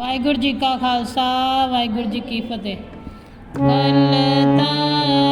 ਵਾਹਿਗੁਰੂ ਜੀ ਕਾ ਖਾਲਸਾ ਵਾਹਿਗੁਰੂ ਜੀ ਕੀ ਫਤਿਹ। ਕਲ ਤਾਰਣ